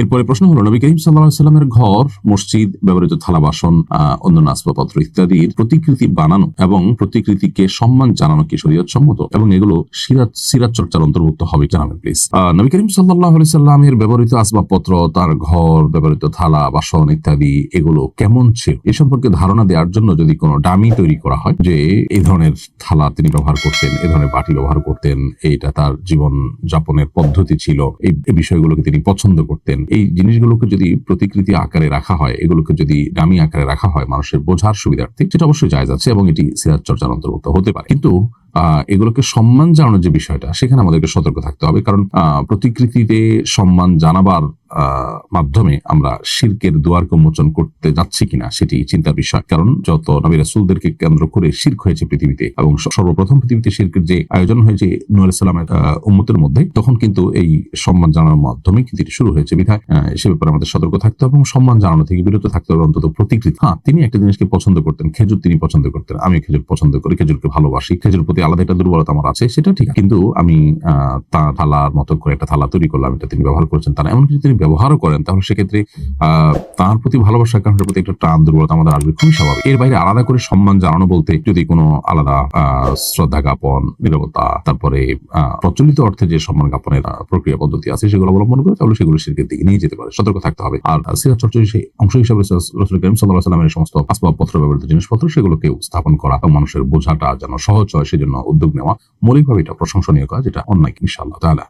এরপরে প্রশ্ন হলো, নবী করিম সাল্লামের ঘর, মসজিদ, ব্যবহৃত থালা বাসন অন্যান্য আসবাবপত্র ইত্যাদির প্রতিকৃতি বানানো এবং প্রতিকৃতিকে সম্মান জানানো কি শরীয়ত সম্মত এবং এগুলো সিরাজ সিরাত চর্চার অন্তর্ভুক্ত হবে জানাবেন প্লিজ নবী করিম সাল্লাহ সাল্লামের ব্যবহৃত আসবাবপত্র, তার ঘর, ব্যবহৃত থালা, বাসন ইত্যাদি, এগুলো কেমন ছিল? এ সম্পর্কে ধারণা দেওয়ার জন্য যদি কোনো ডামি তৈরি করা হয় যে এই ধরনের থালা তিনি ব্যবহার করতেন এই ধরনের বাটি ব্যবহার করতেন, এইটা তার জীবন যাপনের পদ্ধতি ছিল এই বিষয়গুলোকে তিনি পছন্দ করতেন এই জিনিসগুলোকে যদি প্রতিকৃতি আকারে রাখা হয়, এগুলোকে যদি ডামি আকারে রাখা হয় মানুষের বোঝার সুবিধার্থে সেটা অবশ্যই জায়জ আছে এবং এটি সিরাজ চর্চার অন্তর্ভুক্ত হতে পারে। কিন্তু এগুলোকে সম্মান জানানোর যে বিষয়টা, সেখানে আমাদেরকে সতর্ক থাকতে হবে। কারণ প্রতিকৃতিতে সম্মান জানাবার মাধ্যমে আমরা শির্কের দুয়ার উন্মোচন করতে যাচ্ছি কিনা সেটি চিন্তার বিষয়। কারণ যত নবী রাসূলদেরকে কেন্দ্র করে শির্ক হয়েছে পৃথিবীতে এবং সর্বপ্রথম পৃথিবীতে শির্কের যে আয়োজন হয়েছে নূর সালামের মধ্যে, তখন কিন্তু এই সম্মান জানানোর মাধ্যমে কিন্তু এটি শুরু হয়েছে বিধায় সে ব্যাপারে আমাদের সতর্ক থাকতে হবে এবং সম্মান জানানো থেকে বিরত থাকতে হবে, অন্তত প্রতিকৃতি। হ্যাঁ তিনি একটা জিনিসকে পছন্দ করতেন, খেজুর তিনি পছন্দ করতেন আমি খেজুর পছন্দ করি, খেজুরকে ভালোবাসি খেজুর প্রতি আলাদা একটা দুর্বলতা আমার আছে, সেটা ঠিক কিন্তু আমি তা থালার মতো করে একটা থালা তৈরি করলাম, এটা তিনি ব্যবহার করেছেন, তারা এমন কিছু তিনি ব্যবহারও করেন তাহলে সেক্ষেত্রে তার প্রতি ভালোবাসার কারণের প্রতি একটা টান দুর্বলতা আমাদের আসবে খুবই স্বাভাবিক। এর বাইরে আলাদা করে সম্মান জানানো বলতে যদি কোনো আলাদা শ্রদ্ধা জ্ঞাপন, নিরবতা, তারপরে প্রচলিত অর্থে যে সম্মান জ্ঞাপনের প্রক্রিয়া পদ্ধতি আছে সেগুলো অবলম্বন করে তাহলে সেগুলো শিল্পের দিকে নিয়ে যেতে পারে, সতর্ক থাকতে হবে। আর সিরাজ চর্চার সেই অংশ হিসাবে রসুল করিম সাল্লাহ সাল্লামের সমস্ত আসবাবপত্র ব্যবহৃত জিনিসপত্র সেগুলোকে স্থাপন করা মানুষের বোঝাটা যেন সহজ হয় সেজন্য উদ্যোগ নেওয়া মৌলিকভাবে এটা প্রশংসনীয় কাজ, এটা অন্যায়, ইনশাআল্লাহ তাহলে